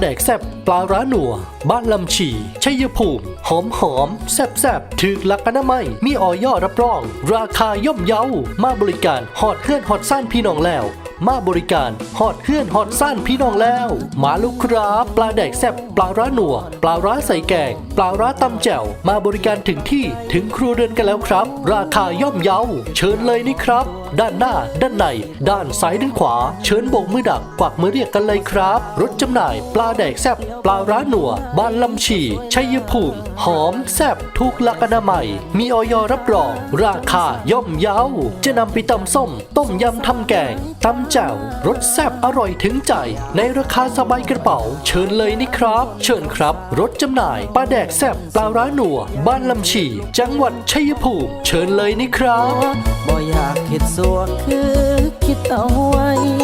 แดกแซบปลาร้าหนัว บ้านลำฉี่ชัยภูมิ หอมหอมแซบแซบถึกหลักอนามัยมีออยอรับรอง ราคาย่อมเยามาบริการหอดเพื่อนหอดสั้นพี่น้องแล้ว มาบริการหอดเพื่อนหอดซ่านพี่น้องแล้ว มาลูกครับปลาแดกแซบปลาร้าหนัว ปลาร้าใส่แกง ปลาร้าตำแจ่วมาบริการถึงที่ถึงครัวเรือนกันแล้วครับ ราคาย่อมเยาเชิญเลยนี่ครับ ด้านหน้า ด้านใน ด้านซ้ายด้านขวา เชิญโบกมือดักกวักมือเรียกกันเลยครับรถจำหน่ายปลาแดกแซบปลาร้าหนัว บ้านลำฉีชัยภูมิ หอมแซบทุกลักอนามัย มีออยรับรอง ราคาย่อมเยาจะนำไปตำส้ม ต้มยำทำแกงตำแจ่วรสแซ่บอร่อยถึงใจ ในราคาสบายกระเป๋า เชิญเลยนี่ครับ เชิญครับ รถจำหน่ายปลาแดกแซ่บปลาร้าหนัว บ้านลำฉีจังหวัดชัยภูมิ เชิญเลยนี่ครับ บ่อยากคิดสัวคือคิดเอาไว้